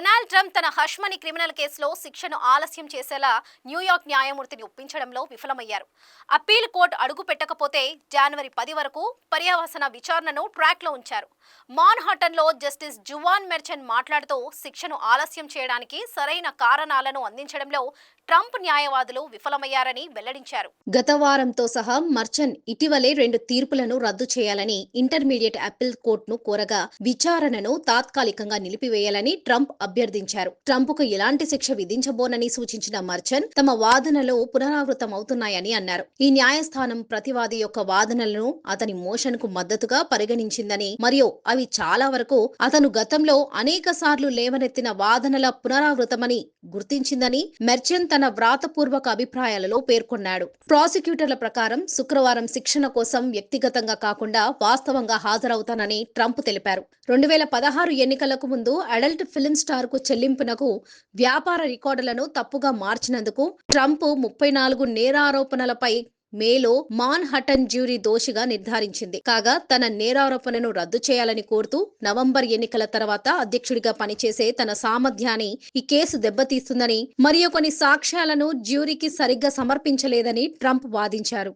ప్రకారం తన హష్మని క్రిమినల్ కేసులో శిక్షను ఆలస్యం చేసేలా న్యూయార్క్ న్యాయమూర్తిని ఒప్పించడంలో విఫలమయ్యారు. అప్పీల్ కోర్టు అడుగు పెట్టకపోతే జనవరి పది వరకు పర్యావసన విచారణను ట్రాక్లో ఉంచారు. మాన్హాటన్లో జస్టిస్ జువాన్ మెర్చెన్ మాట్లాడుతూ శిక్షను ఆలస్యం చేయడానికి సరైన కారణాలను అందించడంలో ట్రంప్ న్యాయవాదులు విఫలమయ్యారని వెల్లడించారు. గత వారంతో సహా మర్చన్ ఇటీవలే రెండు తీర్పులను రద్దు చేయాలని ఇంటర్మీడియట్ అప్పీల్ కోర్టును కోరగా విచారణను తాత్కాలికంగా నిలిపివేయాలని ట్రంప్ అభ్యర్థించారు. ట్రంప్కు ఎలాంటి శిక్ష విధించబోనని సూచించిన మర్చన్ తమ వాదనలు పునరావృతమవుతున్నాయని అన్నారు. ఈ న్యాయస్థానం ప్రతివాది యొక్క వాదనలను అతని మోషన్కు మద్దతుగా పరిగణించిందని మరియు అవి చాలా వరకు అతను గతంలో అనేక సార్లు లేవనెత్తిన వాదనల పునరావృతమని గుర్తించిందని మెర్చెన్ తన వ్రాతపూర్వక అభిప్రాయాలలో పేర్కొన్నాడు. ప్రాసిక్యూటర్ల ప్రకారం శుక్రవారం శిక్షణ కోసం వ్యక్తిగతంగా కాకుండా వాస్తవంగా హాజరవుతానని ట్రంప్ తెలిపారు. రెండు వేల పదహారు ఎన్నికలకు ముందు అడల్ట్ ఫిల్మ్ స్టార్కు చెల్లింపునకు వ్యాపార రికార్డులను తప్పుగా మార్చినందుకు ట్రంప్ ముప్పై నాలుగు నేరారోపణలపై మేలో మాన్ హటన్ జ్యూరీ దోషిగా నిర్ధారించింది. కాగా తన నేరారోపణను రద్దు చేయాలని కోరుతూ నవంబర్ ఎన్నికల తర్వాత అధ్యక్షుడిగా పనిచేసే తన సామర్థ్యాన్ని ఈ కేసు దెబ్బతీస్తుందని మరియు కొన్ని సాక్ష్యాలను జ్యూరీకి సరిగ్గా సమర్పించలేదని ట్రంప్ వాదించారు.